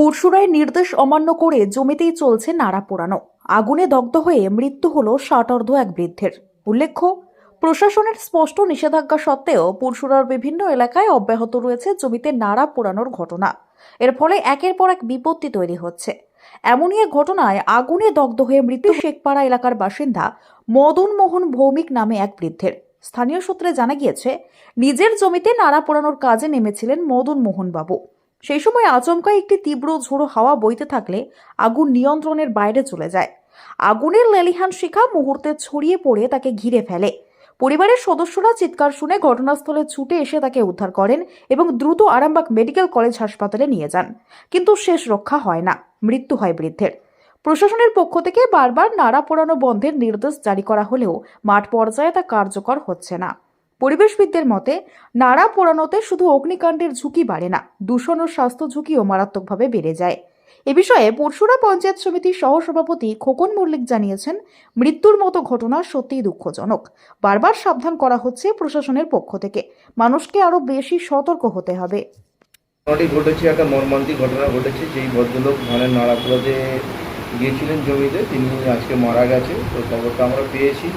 পরশুরায় নির্দেশ অমান্য করে জমিতেই চলছে নাড়া পোড়ানো। আগুনে দগ্ধ হয়ে মৃত্যু হল ষাটার্ধ এক বৃদ্ধের। উল্লেখ্য, প্রশাসনের স্পষ্ট নিষেধাজ্ঞা সত্ত্বেও পরশুরার বিভিন্ন এলাকায় অব্যাহত রয়েছে জমিতে নাড়া পোড়ানোর ঘটনা। এর ফলে একের পর এক বিপত্তি তৈরি হচ্ছে। এমনই এক ঘটনায় আগুনে দগ্ধ হয়ে মৃত্যু শেখপাড়া এলাকার বাসিন্দা মদন মোহন ভৌমিক নামে এক বৃদ্ধের। স্থানীয় সূত্রে জানা গিয়েছে, নিজের জমিতে নাড়া পোড়ানোর কাজে নেমেছিলেন মদন মোহন বাবু সেই সময় আচমকা একটি তীব্র ঝোড়ো হাওয়া বইতে থাকলে আগুন নিয়ন্ত্রণের বাইরে চলে যায়। আগুনের লেলিহান শিখা মুহূর্তে ছড়িয়ে পড়ে তাকে ঘিরে ফেলে। পরিবারের সদস্যরা চিৎকার শুনে ঘটনাস্থলে ছুটে এসে তাকে উদ্ধার করেন এবং দ্রুত আরামবাগ মেডিকেল কলেজ হাসপাতালে নিয়ে যান। কিন্তু শেষ রক্ষা হয় না, মৃত্যু হয় বৃদ্ধের। প্রশাসনের পক্ষ থেকে বারবার নাড়া পোড়ানো বন্ধের নির্দেশ জারি করা হলেও মাঠ পর্যায়ে তা কার্যকর হচ্ছে না। পরিবেশবিদদের মতে, নাড়া পোড়ানোতে শুধু অগ্নিকাণ্ডের ঝুঁকি বাড়ে না, দূষণ ও স্বাস্থ্য ঝুঁকিও মারাত্মকভাবে বেড়ে যায়। এ বিষয়ে পরশুরা পঞ্চায়েত সমিতির সহসভাপতি খোকন মল্লিক জানিয়েছেন, মৃত্যুর মতো ঘটনা সত্যিই দুঃখজনক। বারবার সাবধান করা হচ্ছে প্রশাসনের পক্ষ থেকে। মানুষকে আরও বেশি সতর্ক হতে হবে। ঘটনাটি ঘটেছে, একটা মর্মান্তিক ঘটনা ঘটেছে, যেই ভদ্রলোক ধানের নাড়াপুরাতে গিয়েছিলেন জমিতে, তিনি আজকে মারা গেছে। তো খবরটা আমরা পেয়েছি।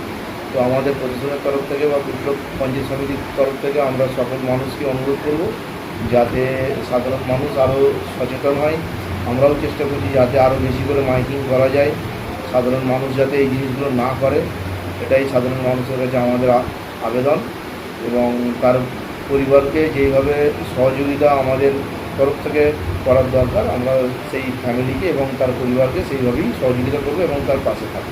তো আমাদের প্রশাসনের তরফ থেকে বা বিপ্লব পঞ্চায়েত সমিতির তরফ থেকে আমরা সকল মানুষকে অনুরোধ করব যাতে সাধারণ মানুষ আরও সচেতন হয়। আমরাও চেষ্টা করছি যাতে আরও বেশি করে মাইকিং করা যায়। সাধারণ মানুষ যাতে এই জিনিসগুলো না করে, এটাই সাধারণ মানুষের কাছে আমাদের আবেদন এবং তার পরিবারকে যেইভাবে সহযোগিতা আমাদের তরফ থেকে করার দরকার, আমরা সেই ফ্যামিলিকে এবং তার পরিবারকে সেইভাবেই সহযোগিতা করব এবং তার পাশে থাকব।